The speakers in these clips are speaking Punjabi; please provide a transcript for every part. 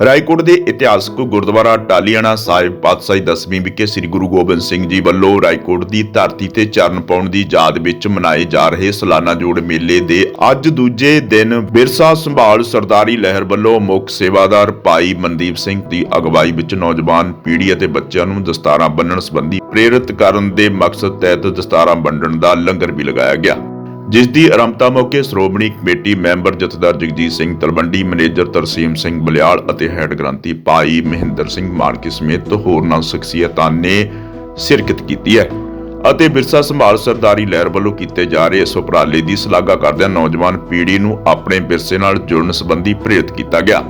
ਰਾਏਕੋਟ ਦੇ ਇਤਿਹਾਸਕ ਗੁਰਦੁਆਰਾ ਟਾਲੀਆਣਾ ਸਾਹਿਬ ਪਾਤਸ਼ਾਹੀ ਦਸਵੀਂ ਵਿਖੇ ਸ੍ਰੀ ਗੁਰੂ ਗੋਬਿੰਦ ਸਿੰਘ ਜੀ ਵੱਲੋਂ ਰਾਏਕੋਟ ਦੀ ਧਰਤੀ ਤੇ ਚਰਨ ਪਾਉਣ ਦੀ ਯਾਦ ਵਿੱਚ ਮਨਾਏ ਜਾ ਰਹੇ ਸਾਲਾਨਾ ਜੋੜ ਮੇਲੇ ਦੇ ਅੱਜ ਦੂਜੇ ਦਿਨ ਵਿਰਸਾ ਸੰਭਾਲ ਸਰਦਾਰੀ ਲਹਿਰ ਵੱਲੋਂ ਮੁੱਖ ਸੇਵਾਦਾਰ ਭਾਈ ਮਨਦੀਪ ਸਿੰਘ ਦੀ ਅਗਵਾਈ ਵਿੱਚ ਨੌਜਵਾਨ ਪੀੜ੍ਹੀ ਅਤੇ ਬੱਚਿਆਂ ਨੂੰ ਦਸਤਾਰਾਂ ਬੰਨਣ ਸੰਬੰਧੀ ਪ੍ਰੇਰਿਤ ਕਰਨ ਦੇ ਮਕਸਦ ਤਹਿਤ ਦਸਤਾਰਾਂ ਵੰਡਣ ਦਾ ਲੰਗਰ ਵੀ ਲਗਾਇਆ ਗਿਆ। ਜਿਸ ਦੀ ਆਰੰਭਤਾ ਮੌਕੇ Shiromani committee member Jathedar Jagjit Singh Talwandi, manager Tarsem Singh Balial ਅਤੇ ਹੈੱਡ ਗ੍ਰੰਥੀ ਭਾਈ ਮਹਿੰਦਰ ਸਿੰਘ ਮਾਨਕੀ ਸਮੇਤ ਹੋਰਨਾਂ ਸ਼ਖਸੀਅਤਾਂ ਨੇ ਸ਼ਿਰਕਤ ਕੀਤੀ ਹੈ ਅਤੇ ਵਿਰਸਾ ਸੰਭਾਲ ਸਰਦਾਰੀ ਲਹਿਰ ਵੱਲੋਂ ਕੀਤੇ ਜਾ ਰਹੇ ਇਸ ਉਪਰਾਲੇ ਦੀ ਸ਼ਲਾਘਾ ਕਰਦਿਆਂ ਨੌਜਵਾਨ ਪੀੜ੍ਹੀ ਨੂੰ ਆਪਣੇ ਵਿਰਸੇ ਨਾਲ ਜੁੜਨ ਸੰਬੰਧੀ ਪ੍ਰੇਰਿਤ ਕੀਤਾ ਗਿਆ।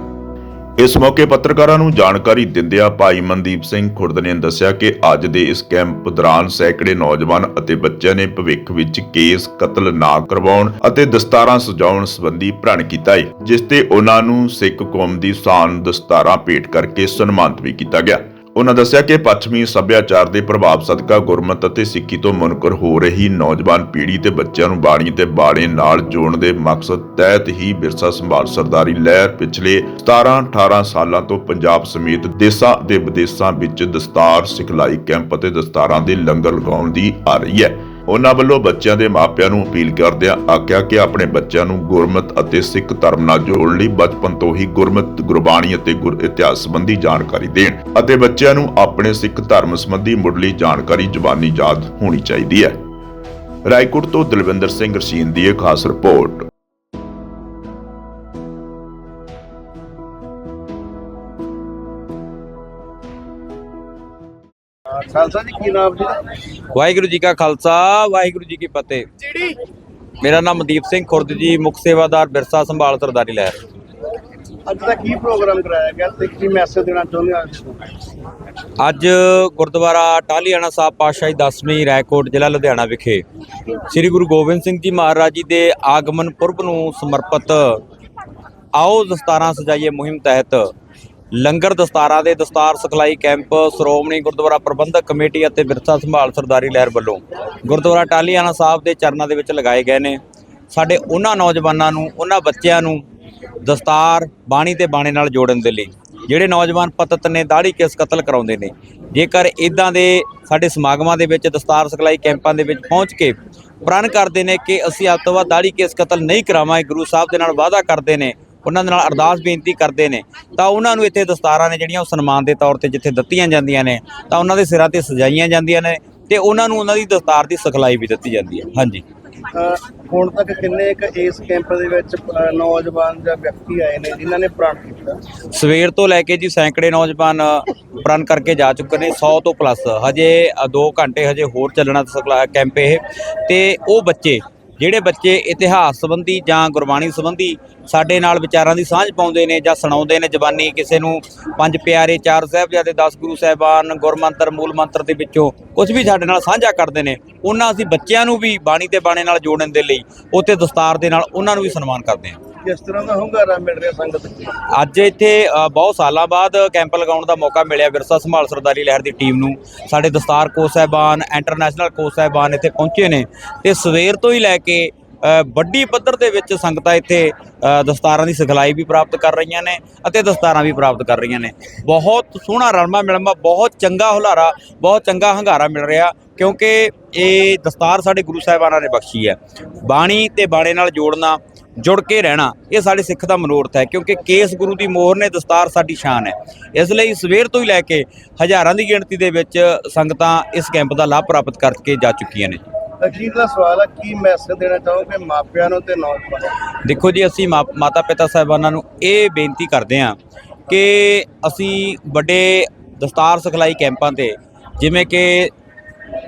ਇਸ ਮੌਕੇ ਪੱਤਰਕਾਰਾਂ ਨੂੰ ਜਾਣਕਾਰੀ ਦਿੰਦਿਆਂ ਭਾਈ ਮਨਦੀਪ ਸਿੰਘ ਖੁਰਦ ਨੇ ਦੱਸਿਆ ਕਿ ਅੱਜ ਦੇ ਇਸ ਕੈਂਪ ਦੌਰਾਨ ਸੈਂਕੜੇ ਨੌਜਵਾਨ ਅਤੇ ਬੱਚਿਆਂ ਨੇ ਭਵਿੱਖ ਵਿੱਚ ਕੇਸ ਕਤਲ ਨਾ ਕਰਵਾਉਣ ਅਤੇ ਦਸਤਾਰਾਂ ਸਜਾਉਣ ਸੰਬੰਧੀ ਪ੍ਰਣ ਕੀਤਾ ਹੈ ਜਿਸ ਤੇ ਉਹਨਾਂ ਨੂੰ ਸਿੱਖ ਕੌਮ ਦੀ ਸ਼ਾਨ ਦਸਤਾਰਾਂ ਭੇਟ ਕਰਕੇ ਸਨਮਾਨਿਤ ਵੀ ਕੀਤਾ ਗਿਆ। ਉਹਨਾਂ ਦੱਸਿਆ ਕਿ ਪੱਛਮੀ ਸੱਭਿਆਚਾਰ ਦੇ ਪ੍ਰਭਾਵ ਸਦਕਾ ਗੁਰਮਤ ਅਤੇ ਸਿੱਖੀ ਤੋਂ ਮੁਨਕਰ ਹੋ ਰਹੀ ਨੌਜਵਾਨ ਪੀੜ੍ਹੀ ਤੇ ਬੱਚਿਆਂ ਨੂੰ ਬਾਣੀ ਤੇ ਬਾਣੇ ਨਾਲ ਜੋੜਨ ਦੇ ਮਕਸਦ ਤਹਿਤ ਹੀ ਵਿਰਸਾ ਸੰਭਾਲ ਸਰਦਾਰੀ ਲਹਿਰ ਪਿਛਲੇ 17-18 ਸਾਲਾਂ ਤੋਂ ਪੰਜਾਬ ਸਮੇਤ ਦੇਸ਼ਾਂ ਤੇ ਵਿਦੇਸ਼ਾਂ ਵਿੱਚ ਦਸਤਾਰ ਸਿਖਲਾਈ ਕੈਂਪ ਅਤੇ ਦਸਤਾਰਾਂ ਦੇ ਲੰਗਰ ਲਗਾਉਣ ਦੀ ਆ ਰਹੀ ਹੈ। ਉਹਨਾਂ ਵੱਲੋਂ ਬੱਚਿਆਂ ਦੇ ਮਾਪਿਆਂ ਨੂੰ ਅਪੀਲ ਕਰਦਿਆਂ ਆਖਿਆ ਕਿ ਆਪਣੇ ਬੱਚਿਆਂ ਨੂੰ ਗੁਰਮਤ ਅਤੇ ਸਿੱਖ ਧਰਮ ਨਾਲ ਜੋੜਨ ਲਈ ਬਚਪਨ ਤੋਂ ਹੀ ਗੁਰਮਤ, ਗੁਰਬਾਣੀ ਅਤੇ ਗੁਰ ਇਤਿਹਾਸ ਸੰਬੰਧੀ ਜਾਣਕਾਰੀ ਦੇਣ ਅਤੇ ਬੱਚਿਆਂ ਨੂੰ ਆਪਣੇ ਸਿੱਖ ਧਰਮ ਸੰਬੰਧੀ ਮੁੱਢਲੀ ਜਾਣਕਾਰੀ ਜਬਾਨੀ ਯਾਦ ਹੋਣੀ ਚਾਹੀਦੀ ਹੈ। ਰਾਏਕੋਟ ਤੋਂ ਦਲਵਿੰਦਰ ਸਿੰਘ ਰਸ਼ੀਨ ਦੀ ਇਹ ਖਾਸ ਰਿਪੋਰਟ। ਖਾਲਸਾ ਜੀ ਕੀ ਨਾਮ ਜੀ ਵਾਹਿਗੁਰੂ ਜੀ ਕਾ ਖਾਲਸਾ ਵਾਹਿਗੁਰੂ ਜੀ ਕੀ ਫਤਿਹ। ਮੇਰਾ ਨਾਮ ਮਨਦੀਪ ਸਿੰਘ ਖੁਰਦ ਜੀ ਮੁੱਖ ਸੇਵਾਦਾਰ ਬਿਰਸਾ ਸੰਭਾਲ ਸਰਦਾਰੀ ਲਹਿਰ। ਅੱਜ ਦਾ ਕੀ ਪ੍ਰੋਗਰਾਮ ਕਰਾਇਆ ਗਿਆ ਤੇ ਕੀ ਮੈਸੇਜ ਦੇਣਾ ਚਾਹੁੰਦੇ ਹੋ ਅੱਜ? ਗੁਰਦੁਆਰਾ ਟਾਹਲੀਆਣਾ ਸਾਹਿਬ ਪਾਤਸ਼ਾਹੀ 10ਵੀਂ ਰਾਏਕੋਟ ਜ਼ਿਲ੍ਹਾ ਲੁਧਿਆਣਾ ਵਿਖੇ ਸ੍ਰੀ ਗੁਰੂ ਗੋਬਿੰਦ ਸਿੰਘ ਜੀ ਮਹਾਰਾਜ ਜੀ ਦੇ ਆਗਮਨ ਪੁਰਬ ਨੂੰ ਸਮਰਪਿਤ ਆਓ ਦਸਤਾਰਾਂ ਸਜਾਈਏ ਮੁਹਿੰਮ ਤਹਿਤ ਲੰਗਰ ਦਸਤਾਰਾਂ ਦੇ ਦਸਤਾਰ ਸਿਖਲਾਈ ਕੈਂਪ, ਸ਼੍ਰੋਮਣੀ ਗੁਰਦੁਆਰਾ ਪ੍ਰਬੰਧਕ ਕਮੇਟੀ ਅਤੇ ਵਿਰਸਾ ਸੰਭਾਲ ਸਰਦਾਰੀ ਲਹਿਰ ਵੱਲੋਂ ਗੁਰਦੁਆਰਾ ਟਾਹਲੀਆਣਾ ਸਾਹਿਬ ਦੇ ਚਰਨਾਂ ਦੇ ਵਿੱਚ ਲਗਾਏ ਗਏ ਨੇ। ਸਾਡੇ ਉਹਨਾਂ ਨੌਜਵਾਨਾਂ ਨੂੰ, ਉਹਨਾਂ ਬੱਚਿਆਂ ਨੂੰ ਦਸਤਾਰ ਬਾਣੀ ਤੇ ਬਾਣੇ ਨਾਲ ਜੋੜਨ ਦੇ ਲਈ, ਜਿਹੜੇ ਨੌਜਵਾਨ ਪਤਤ ਨੇ ਦਾੜੀ ਕੇਸ ਕਤਲ ਕਰਾਉਂਦੇ ਨੇ, ਜੇਕਰ ਇਦਾਂ ਦੇ ਸਾਡੇ ਸਮਾਗਮਾਂ ਦੇ ਵਿੱਚ ਦਸਤਾਰ ਸਿਖਲਾਈ ਕੈਂਪਾਂ ਦੇ ਵਿੱਚ ਪਹੁੰਚ ਕੇ ਪ੍ਰਣ ਕਰਦੇ ਨੇ ਕਿ ਅਸੀਂ ਅੱਜ ਤੋਂ ਦਾੜੀ ਕੇਸ ਕਤਲ ਨਹੀਂ ਕਰਾਵਾਂਗੇ, ਗੁਰੂ ਸਾਹਿਬ ਦੇ ਨਾਲ ਵਾਅਦਾ ਕਰਦੇ ਨੇ ਉਹਨਾਂ ਦੇ ਨਾਲ ਅਰਦਾਸ ਬੇਨਤੀ ਕਰਦੇ ਨੇ। ਤਾਂ ਉਹਨਾਂ ਨੂੰ ਇੱਥੇ ਦਸਤਾਰਾਂ ਨੇ ਜਿਹੜੀਆਂ ਉਹ ਸਨਮਾਨ ਦੇ ਤੌਰ ਤੇ ਜਿੱਥੇ ਦਿੱਤੀਆਂ ਜਾਂਦੀਆਂ ਨੇ ਤਾਂ ਉਹਨਾਂ ਦੇ ਸਿਰਾਂ ਤੇ ਸਜਾਈਆਂ ਜਾਂਦੀਆਂ ਨੇ ਤੇ ਉਹਨਾਂ ਨੂੰ ਉਹਨਾਂ ਦੀ ਦਸਤਾਰ ਦੀ ਸਿਖਲਾਈ ਵੀ ਦਿੱਤੀ ਜਾਂਦੀ ਹੈ। ਹਾਂਜੀ। ਹੁਣ ਤੱਕ ਕਿੰਨੇ ਕੁ ਇਸ ਕੈਂਪ ਦੇ ਵਿੱਚ ਨੌਜਵਾਨ ਜਾਂ ਵਿਅਕਤੀ ਆਏ ਨੇ ਜਿਨ੍ਹਾਂ ਨੇ ਪ੍ਰਾਣ ਕੀਤਾ? ਸਵੇਰ ਤੋਂ ਲੈ ਕੇ ਜੀ ਸੈਂਕੜੇ ਨੌਜਵਾਨ ਪ੍ਰਣ ਕਰਕੇ ਜਾ ਚੁੱਕੇ ਨੇ 100 ਤੋਂ ਪਲੱਸ ਹਜੇ 2 ਘੰਟੇ ਹਜੇ ਹੋਰ ਚੱਲਣਾ ਕੈਂਪ ਇਹ ਤੇ ਉਹ ਬੱਚੇ ਜਿਹੜੇ ਬੱਚੇ ਇਤਿਹਾਸ ਸੰਬੰਧੀ ਜਾਂ ਗੁਰਬਾਣੀ ਸੰਬੰਧੀ ਸਾਡੇ ਨਾਲ ਵਿਚਾਰਾਂ ਦੀ ਸਾਂਝ ਪਾਉਂਦੇ ਨੇ ਜਾਂ ਸੁਣਾਉਂਦੇ ਨੇ ਜ਼ਬਾਨੀ ਕਿਸੇ ਨੂੰ ਪੰਜ ਪਿਆਰੇ ਚਾਰ ਸਾਹਿਬਜ਼ਾਦੇ 10 ਗੁਰੂ ਸਾਹਿਬਾਨ, ਗੁਰਮੰਤਰ, ਮੂਲ ਮੰਤਰ ਦੇ ਵਿੱਚੋਂ ਕੁਝ ਵੀ ਸਾਡੇ ਨਾਲ ਸਾਂਝਾ ਕਰਦੇ ਨੇ, ਉਹਨਾਂ ਅਸੀਂ ਬੱਚਿਆਂ ਨੂੰ ਵੀ ਬਾਣੀ ਤੇ ਬਾਣੇ ਨਾਲ ਜੋੜਨ ਦੇ ਲਈ ਉੱਤੇ ਦਸਤਾਰ ਦੇ ਨਾਲ ਉਹਨਾਂ ਨੂੰ ਵੀ ਸਨਮਾਨ ਕਰਦੇ ਹਾਂ। ਕਿਸ ਤਰ੍ਹਾਂ ਦਾ ਹੁੰਗਾਰਾ ਮਿਲ ਰਿਹਾ ਸੰਗਤ ਅੱਜ ਇੱਥੇ ਬਹੁਤ ਸਾਲਾਂ ਬਾਅਦ ਕੈਂਪ ਲਗਾਉਣ ਦਾ ਮੌਕਾ ਮਿਲਿਆ ਵਿਰਸਾ ਸੰਭਾਲ ਸਰਦਾਰੀ ਲਹਿਰ ਦੀ ਟੀਮ ਨੂੰ। ਸਾਡੇ ਦਸਤਾਰ ਕੋਚ ਸਾਹਿਬਾਨ, ਇੰਟਰਨੈਸ਼ਨਲ ਕੋਚ ਸਾਹਿਬਾਨ ਇੱਥੇ ਪਹੁੰਚੇ ਨੇ ਤੇ ਸਵੇਰ ਤੋਂ ਹੀ ਲੈ ਕੇ ਵੱਡੀ ਪੱਧਰ ਦੇ ਵਿੱਚ ਸੰਗਤਾਂ ਇੱਥੇ ਦਸਤਾਰਾਂ ਦੀ ਸਿਖਲਾਈ ਵੀ ਪ੍ਰਾਪਤ ਕਰ ਰਹੀਆਂ ਨੇ ਅਤੇ ਦਸਤਾਰਾਂ ਵੀ ਪ੍ਰਾਪਤ ਕਰ ਰਹੀਆਂ ਨੇ। ਬਹੁਤ ਸੋਹਣਾ ਰਲਮਾ ਮਿਲਮਾ, ਬਹੁਤ ਚੰਗਾ ਹੁਲਾਰਾ, ਬਹੁਤ ਚੰਗਾ ਹੰਗਾਰਾ ਮਿਲ ਰਿਹਾ ਕਿਉਂਕਿ ਇਹ ਦਸਤਾਰ ਸਾਡੇ ਗੁਰੂ ਸਾਹਿਬਾਨਾਂ ਨੇ ਬਖਸ਼ੀ ਹੈ। ਬਾਣੀ ਤੇ ਬਾਣੇ ਨਾਲ ਜੋੜਨਾ ਜੁੜ ਕੇ ਰਹਿਣਾ ਇਹ ਸਾਡੇ ਸਿੱਖ ਦਾ ਮਨੋਰਥ ਹੈ ਕਿਉਂਕਿ ਕੇਸ ਗੁਰੂ ਦੀ ਮੋਹਰ ਨੇ ਦਸਤਾਰ ਸਾਡੀ ਸ਼ਾਨ ਹੈ। ਇਸ ਲਈ ਸਵੇਰ ਤੋਂ ਹੀ ਲੈ ਕੇ ਹਜ਼ਾਰਾਂ ਦੀ ਗਿਣਤੀ ਦੇ ਵਿੱਚ ਸੰਗਤਾਂ ਇਸ ਕੈਂਪ ਦਾ ਲਾਭ ਪ੍ਰਾਪਤ ਕਰਕੇ ਜਾ ਚੁੱਕੀਆਂ ਨੇ ਅਖੀਰ ਦਾ ਸਵਾਲ ਹੈ ਕੀ ਮੈਸੇਜ ਦੇਣਾ ਚਾਹੋਗੇ ਮਾਪਿਆਂ ਨੂੰ ਤੇ ਨੌਜਵਾਨਾਂ ਦੇਖੋ ਜੀ ਅਸੀਂ ਮਾਤਾ ਪਿਤਾ ਸਾਹਿਬਾਨਾਂ ਨੂੰ ਇਹ ਬੇਨਤੀ ਕਰਦੇ ਹਾਂ ਕਿ ਅਸੀਂ ਵੱਡੇ ਦਸਤਾਰ ਸਿਖਲਾਈ ਕੈਂਪਾਂ ਤੇ ਜਿਵੇਂ ਕਿ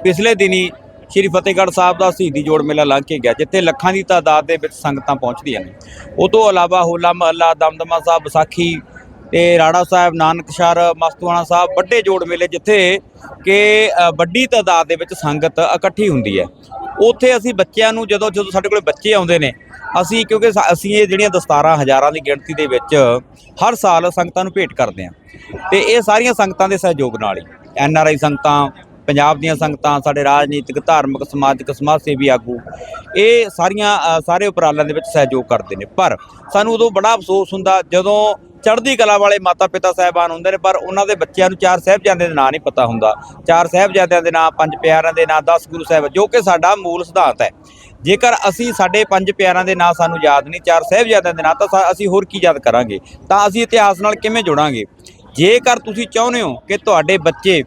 ਪਿਛਲੇ ਦਿਨੀ ਸ਼੍ਰੀ ਫਤਿਹਗੜ੍ਹ ਸਾਹਿਬ ਦਾ ਸ਼ਹੀਦੀ ਜੋੜ ਮੇਲਾ ਲੰਘ ਕੇ ਗਿਆ, ਜਿੱਥੇ ਲੱਖਾਂ ਦੀ ਤਾਦਾਦ ਦੇ ਵਿੱਚ ਸੰਗਤਾਂ ਪਹੁੰਚਦੀਆਂ ਨੇ। ਉਹ ਤੋਂ ਇਲਾਵਾ ਹੋਲਾ ਮਹੱਲਾ, ਦਮਦਮਾ ਸਾਹਿਬ, ਵਿਸਾਖੀ ਤੇ ਰਾੜਾ ਸਾਹਿਬ ਨਾਨਕਸ਼ਰ ਮਸਤੂਆਣਾ ਸਾਹਿਬ, ਵੱਡੇ ਜੋੜ ਮੇਲੇ, ਜਿੱਥੇ ਕਿ ਵੱਡੀ ਤਾਦਾਦ ਦੇ ਵਿੱਚ ਸੰਗਤ ਇਕੱਠੀ ਹੁੰਦੀ ਹੈ। ਉੱਥੇ ਅਸੀਂ ਬੱਚਿਆਂ ਨੂੰ ਜਦੋਂ ਜਦੋਂ ਸਾਡੇ ਕੋਲ ਬੱਚੇ ਆਉਂਦੇ ਨੇ, ਅਸੀਂ ਕਿਉਂਕਿ ਅਸੀਂ ਇਹ ਜਿਹੜੀਆਂ ਦਸਤਾਰਾਂ ਹਜ਼ਾਰਾਂ ਦੀ ਗਿਣਤੀ ਦੇ ਵਿੱਚ ਹਰ ਸਾਲ ਸੰਗਤਾਂ ਨੂੰ ਭੇਟ ਕਰਦੇ ਹਾਂ। ਤੇ ਇਹ ਸਾਰੀਆਂ ਸੰਗਤਾਂ ਦੇ ਸਹਿਯੋਗ ਨਾਲ ਹੀ, ਐਨ ਆਰ ਆਈ ਸੰਗਤਾਂ ਪੰਜਾਬ ਦੀਆਂ ਸੰਗਤਾਂ, ਸਾਡੇ ਰਾਜਨੀਤਿਕ, ਧਾਰਮਿਕ, ਸਮਾਜਿਕ ਸਮਾਜ ਸੇਵੀ ਆਗੂ, ਇਹ ਸਾਰੀਆਂ ਸਾਰੇ ਉਪਰਾਲਿਆਂ ਦੇ ਵਿੱਚ ਸਹਿਯੋਗ ਕਰਦੇ ਨੇ। ਪਰ ਸਾਨੂੰ ਉਦੋਂ ਬੜਾ ਅਫਸੋਸ ਹੁੰਦਾ ਜਦੋਂ ਚੜ੍ਹਦੀ ਕਲਾ ਵਾਲੇ ਮਾਤਾ ਪਿਤਾ ਸਾਹਿਬਾਨ ਹੁੰਦੇ ਨੇ, ਪਰ ਉਹਨਾਂ ਦੇ ਬੱਚਿਆਂ ਨੂੰ ਚਾਰ ਸਾਹਿਬਜ਼ਾਦਿਆਂ ਦੇ ਨਾਂ ਨਹੀਂ ਪਤਾ ਹੁੰਦਾ। ਚਾਰ ਸਾਹਿਬਜ਼ਾਦਿਆਂ ਦੇ ਨਾਂ, ਪੰਜ ਪਿਆਰਿਆਂ ਦੇ ਨਾਂ 10 ਗੁਰੂ ਸਾਹਿਬ, ਜੋ ਕਿ ਸਾਡਾ ਮੂਲ ਸਿਧਾਂਤ ਹੈ। ਜੇਕਰ ਅਸੀਂ ਸਾਡੇ ਪੰਜ ਪਿਆਰਿਆਂ ਦੇ ਨਾਂ ਸਾਨੂੰ ਯਾਦ ਨਹੀਂ, ਚਾਰ ਸਾਹਿਬਜ਼ਾਦਿਆਂ ਦੇ ਨਾਂ, ਤਾਂ ਸਾ- ਅਸੀਂ ਹੋਰ ਕੀ ਯਾਦ ਕਰਾਂਗੇ? ਤਾਂ ਅਸੀਂ ਇਤਿਹਾਸ ਨਾਲ ਕਿਵੇਂ ਜੁੜਾਂਗੇ? ਜੇਕਰ ਤੁਸੀਂ ਚਾਹੁੰਦੇ ਹੋ ਕਿ ਤੁਹਾਡੇ ਬੱਚੇ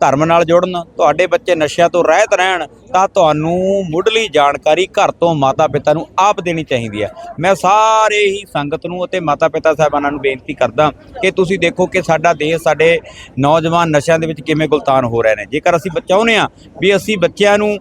ਧਰਮ ਨਾਲ ਜੁੜਨ, ਤੁਹਾਡੇ ਬੱਚੇ ਨਸ਼ਿਆਂ ਤੋਂ ਰਹਿਤ ਰਹਿਣ, ਤਾਂ ਤੁਹਾਨੂੰ ਮੁੱਢਲੀ ਜਾਣਕਾਰੀ ਘਰ ਤੋਂ ਮਾਤਾ ਪਿਤਾ ਨੂੰ ਆਪ ਦੇਣੀ ਚਾਹੀਦੀ ਹੈ। ਮੈਂ ਸਾਰੇ ਹੀ ਸੰਗਤ ਨੂੰ ਅਤੇ ਮਾਤਾ ਪਿਤਾ ਸਾਹਿਬਾਨਾਂ ਨੂੰ ਬੇਨਤੀ ਕਰਦਾ ਕਿ ਤੁਸੀਂ ਦੇਖੋ ਕਿ ਸਾਡਾ ਦੇਸ਼, ਸਾਡੇ ਨੌਜਵਾਨ ਨਸ਼ਿਆਂ ਦੇ ਵਿੱਚ ਕਿਵੇਂ ਗੁਲਤਾਨ ਹੋ ਰਹੇ ਨੇ। ਜੇਕਰ ਅਸੀਂ ਚਾਹੁੰਦੇ ਹਾਂ ਵੀ ਅਸੀਂ ਬੱਚਿਆਂ ਨੂੰ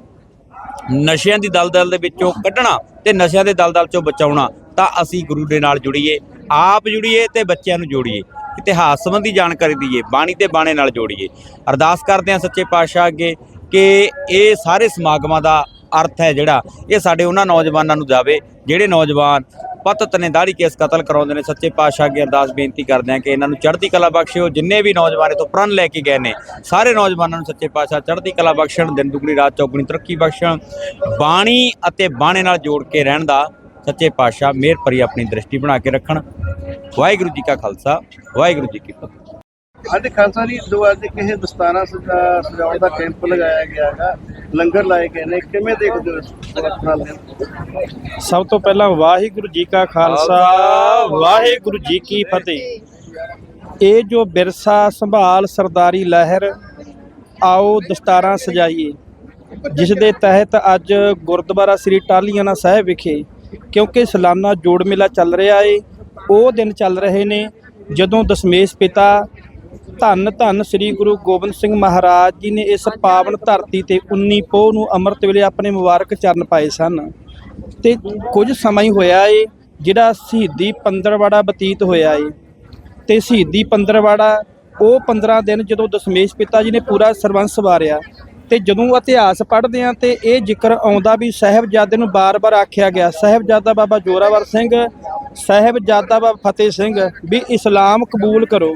ਨਸ਼ਿਆਂ ਦੀ ਦਲਦਲ ਦੇ ਵਿੱਚੋਂ ਕੱਢਣਾ ਤੇ ਨਸ਼ਿਆਂ ਦੇ ਦਲਦਲ ਚੋਂ ਬਚਾਉਣਾ, ਤਾਂ ਅਸੀਂ ਗੁਰੂ ਦੇ ਨਾਲ ਜੁੜੀਏ, ਆਪ ਜੁੜੀਏ ਤੇ ਬੱਚਿਆਂ ਨੂੰ ਜੋੜੀਏ। ਇਤਿਹਾਸ ਸੰਬੰਧੀ ਜਾਣਕਾਰੀ ਦਈਏ, ਬਾਣੀ ਤੇ ਬਾਣੇ ਨਾਲ ਜੋੜੀਏ। ਅਰਦਾਸ ਕਰਦੇ ਹਾਂ ਸੱਚੇ ਪਾਤਸ਼ਾਹ ਅੱਗੇ ਕਿ ਇਹ ਸਾਰੇ ਸਮਾਗਮਾਂ ਦਾ ਅਰਥ ਹੈ ਜਿਹੜਾ, ਇਹ ਸਾਡੇ ਉਹਨਾਂ ਨੌਜਵਾਨਾਂ ਨੂੰ ਜਾਵੇ, ਜਿਹੜੇ ਨੌਜਵਾਨ ਪਤ ਨੇ ਦਾੜੀ ਕੇਸ ਕਤਲ ਕਰਾਉਂਦੇ ਨੇ। ਸੱਚੇ ਪਾਤਸ਼ਾਹ ਅੱਗੇ ਅਰਦਾਸ ਬੇਨਤੀ ਕਰਦੇ ਹਾਂ ਕਿ ਇਹਨਾਂ ਨੂੰ ਚੜ੍ਹਦੀ ਕਲਾ ਬਖਸ਼ਿਓ। ਜਿੰਨੇ ਵੀ ਨੌਜਵਾਨ ਤੋਂ ਪ੍ਰਣ ਲੈ ਕੇ ਗਏ ਨੇ, ਸਾਰੇ ਨੌਜਵਾਨਾਂ ਨੂੰ ਸੱਚੇ ਪਾਤਸ਼ਾਹ ਚੜ੍ਹਦੀ ਕਲਾ ਬਖਸ਼ਣ, ਦਿਨ ਦੁਗਣੀ ਰਾਤ ਚੌਗਣੀ ਤਰੱਕੀ ਬਖਸ਼ਣ, ਬਾਣੀ ਅਤੇ ਬਾਣੇ ਨਾਲ ਜੋੜ ਕੇ ਰਹਿਣ ਦਾ ਸੱਚੇ ਪਾਤਸ਼ਾਹ ਮਿਹਰ ਭਰੀ ਆਪਣੀ ਦ੍ਰਿਸ਼ਟੀ ਬਣਾ ਕੇ ਰੱਖਣ। ਵਾਹਿਗੁਰੂ ਜੀ ਕਾ ਖਾਲਸਾ ਵਾਹਿਗੁਰੂ ਜੀ ਕੀ ਫਤਿਹ। ਅੱਜ ਖਾਲਸਾ ਜੀ ਦੋ ਅੱਜ ਕਿਸੇ ਦਸਤਾਨਾ ਸਜਾ- ਸਜਾਉਣ ਦਾ ਕੈਂਪ ਲਗਾਇਆ ਗਿਆ ਹੈਗਾ ਲੰਗਰ ਲਾਏ ਗਏ ਨੇ ਕਿਵੇਂ ਦੇਖਦੇ ਹੋ ਸਭ ਤੋਂ ਪਹਿਲਾਂ ਵਾਹਿਗੁਰੂ ਜੀ ਕਾ ਖਾਲਸਾ ਵਾਹਿਗੁਰੂ ਜੀ ਕੀ ਫਤਿਹ। ਇਹ ਜੋ ਵਿਰਸਾ ਸੰਭਾਲ ਸਰਦਾਰੀ ਲਹਿਰ ਆਓ ਦਸਤਾਰਾਂ ਸਜਾਈਏ ਜਿਸ ਦੇ ਤਹਿਤ ਅੱਜ ਗੁਰਦੁਆਰਾ ਸ੍ਰੀ ਟਾਹਲੀਆਣਾ ਸਾਹਿਬ ਵਿਖੇ ਕਿਉਂਕਿ ਸਾਲਾਨਾ ਜੋੜ ਮੇਲਾ ਚੱਲ ਰਿਹਾ ਏ। ਉਹ ਦਿਨ ਚੱਲ ਰਹੇ ਨੇ ਜਦੋਂ ਦਸ਼ਮੇਸ਼ ਪਿਤਾ ਧੰਨ ਧੰਨ ਸ੍ਰੀ ਗੁਰੂ ਗੋਬਿੰਦ ਸਿੰਘ ਮਹਾਰਾਜ ਜੀ ਨੇ ਇਸ ਪਾਵਨ ਧਰਤੀ ਤੇ 19 ਪੋਹ ਨੂੰ ਅੰਮ੍ਰਿਤ ਵੇਲੇ ਆਪਣੇ ਮੁਬਾਰਕ ਚਰਨ ਪਾਏ ਸਨ। ਤੇ ਕੁਝ ਸਮਾਂ ਹੀ ਹੋਇਆ ਏ, ਜਿਹੜਾ ਸ਼ਹੀਦੀ ਪੰਦਰਵਾੜਾ ਬਤੀਤ ਹੋਇਆ ਏ। ਤੇ ਸ਼ਹੀਦੀ ਪੰਦਰਵਾੜਾ, ਉਹ 15 ਦਿਨ ਜਦੋਂ ਦਸ਼ਮੇਸ਼ ਪਿਤਾ ਜੀ ਨੇ ਪੂਰਾ ਸਰਵੰਸ ਵਾਰਿਆ ਤੇ ਜਦੋਂ ਇਤਿਹਾਸ ਪੜ੍ਹਦੇ ਆ ਤੇ ਇਹ ਜ਼ਿਕਰ ਆਉਂਦਾ ਵੀ ਸਾਹਿਬਜ਼ਾਦੇ ਨੂੰ ਬਾਰ-ਬਾਰ ਆਖਿਆ ਗਿਆ। ਸਾਹਿਬਜ਼ਾਦਾ ਬਾਬਾ ਜੋਰਾਵਰ ਸਿੰਘ, ਸਾਹਿਬਜ਼ਾਦਾ ਬਾਬਾ ਫਤਿਹ ਸਿੰਘ ਵੀ ਇਸਲਾਮ ਕਬੂਲ ਕਰੋ।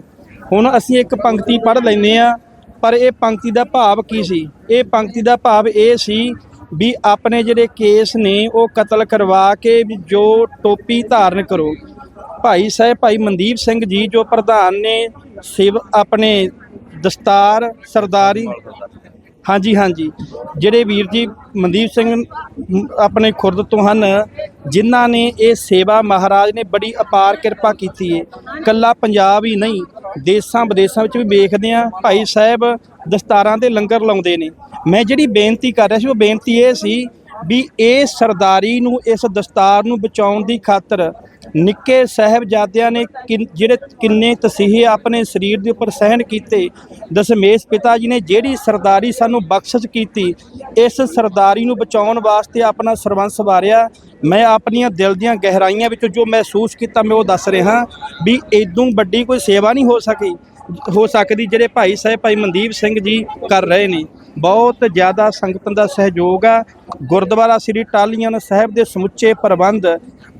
ਹੁਣ ਅਸੀਂ ਇੱਕ ਪੰਕਤੀ ਪੜ੍ਹ ਲੈਨੇ ਆ ਪਰ ਇਹ ਪੰਕਤੀ ਦਾ ਭਾਵ ਕੀ ਸੀ? ਇਹ ਪੰਕਤੀ ਦਾ ਭਾਵ ਇਹ ਸੀ ਵੀ ਆਪਣੇ ਜਿਹੜੇ ਕੇਸ ਨੇ ਉਹ ਕਤਲ ਕਰਵਾ ਕੇ ਜੋ ਟੋਪੀ ਧਾਰਨ ਕਰੋ। ਭਾਈ ਸਾਹਿਬ, ਭਾਈ ਮਨਦੀਪ ਸਿੰਘ ਜੀ ਜੋ ਪ੍ਰਧਾਨ ਨੇ ਸਿਵ, ਆਪਣੇ ਦਸਤਾਰ, ਸਰਦਾਰੀ ਹਾਂਜੀ ਹਾਂਜੀ। ਜਿਹੜੇ ਵੀਰ ਜੀ ਮਨਦੀਪ ਸਿੰਘ ਆਪਣੇ ਖੁਰਦ ਤੋਂ ਹਨ, ਜਿਨ੍ਹਾਂ ਨੇ ਇਹ ਸੇਵਾ ਮਹਾਰਾਜ ਨੇ ਬੜੀ ਅਪਾਰ ਕਿਰਪਾ ਕੀਤੀ ਹੈ ਕੱਲਾ ਪੰਜਾਬ ਹੀ ਨਹੀਂ, ਦੇਸਾਂ ਵਿਦੇਸਾਂ ਵਿੱਚ ਵੀ ਵੇਖਦੇ ਆ ਭਾਈ ਸਾਹਿਬ ਦਸਤਾਰਾਂ ਦੇ ਲੰਗਰ ਲਾਉਂਦੇ ਨੇ। ਮੈਂ ਜਿਹੜੀ ਬੇਨਤੀ ਕਰ ਰਿਹਾ ਸੀ, ਉਹ ਬੇਨਤੀ ਇਹ ਸੀ ਵੀ ਇਹ ਸਰਦਾਰੀ ਨੂੰ, ਇਸ ਦਸਤਾਰ ਨੂੰ ਬਚਾਉਣ ਦੀ ਖਾਤਰ ਨਿੱਕੇ ਸਾਹਿਬਜ਼ਾਦਿਆਂ ਨੇ ਕਿੰਨ- ਜਿਹੜੇ ਕਿੰਨੇ ਤਸੀਹੇ ਆਪਣੇ ਸਰੀਰ ਦੇ ਉੱਪਰ ਸਹਿਣ ਕੀਤੇ, ਦਸ਼ਮੇਸ਼ ਪਿਤਾ ਜੀ ਨੇ ਜਿਹੜੀ ਸਰਦਾਰੀ ਸਾਨੂੰ ਬਖਸ਼ਿਸ਼ ਕੀਤੀ, ਇਸ ਸਰਦਾਰੀ ਨੂੰ ਬਚਾਉਣ ਵਾਸਤੇ ਆਪਣਾ ਸਰਬੰਸ ਵਾਰਿਆ। ਮੈਂ ਆਪਣੀਆਂ ਦਿਲ ਦੀਆਂ ਗਹਿਰਾਈਆਂ ਵਿੱਚੋਂ ਜੋ ਮਹਿਸੂਸ ਕੀਤਾ, ਮੈਂ ਉਹ ਦੱਸ ਰਿਹਾ ਵੀ ਇਦੋਂ ਵੱਡੀ ਕੋਈ ਸੇਵਾ ਨਹੀਂ ਹੋ ਸਕੀ, ਹੋ ਸਕਦੀ ਜਿਹੜੇ ਭਾਈ ਸਾਹਿਬ, ਭਾਈ ਮਨਦੀਪ ਸਿੰਘ ਜੀ ਕਰ ਰਹੇ ਨੇ। ਬਹੁਤ ਜ਼ਿਆਦਾ ਸੰਗਤਾਂ ਦਾ ਸਹਿਯੋਗ ਆ। ਗੁਰਦੁਆਰਾ ਸ੍ਰੀ ਟਾਹਲੀਆਣਾ ਸਾਹਿਬ ਦੇ ਸਮੁੱਚੇ ਪ੍ਰਬੰਧ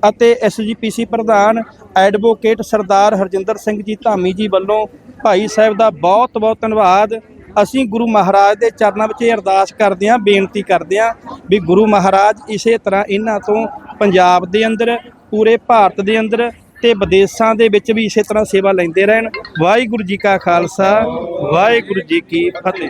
ਅਤੇ ਐਸਜੀਪੀਸੀ ਪ੍ਰਧਾਨ ਐਡਵੋਕੇਟ ਸਰਦਾਰ ਹਰਜਿੰਦਰ ਸਿੰਘ ਜੀ ਧਾਮੀ ਜੀ ਵੱਲੋਂ ਭਾਈ ਸਾਹਿਬ ਦਾ ਬਹੁਤ ਬਹੁਤ ਧੰਨਵਾਦ। ਅਸੀਂ ਗੁਰੂ ਮਹਾਰਾਜ ਦੇ ਚਰਨਾਂ ਵਿੱਚ ਇਹ ਅਰਦਾਸ ਕਰਦੇ ਹਾਂ, ਬੇਨਤੀ ਕਰਦੇ ਹਾਂ ਵੀ ਗੁਰੂ ਮਹਾਰਾਜ ਇਸੇ ਤਰ੍ਹਾਂ ਇਹਨਾਂ ਤੋਂ ਪੰਜਾਬ ਦੇ ਅੰਦਰ, ਪੂਰੇ ਭਾਰਤ ਦੇ ਅੰਦਰ ਤੇ ਵਿਦੇਸ਼ਾਂ ਦੇ ਵਿੱਚ ਵੀ ਇਸੇ ਤਰ੍ਹਾਂ ਸੇਵਾ ਲੈਂਦੇ ਰਹਿਣ। ਵਾਹਿਗੁਰੂ ਜੀ ਕਾ ਖਾਲਸਾ, ਵਾਹਿਗੁਰੂ ਜੀ ਕੀ ਫਤਿਹ।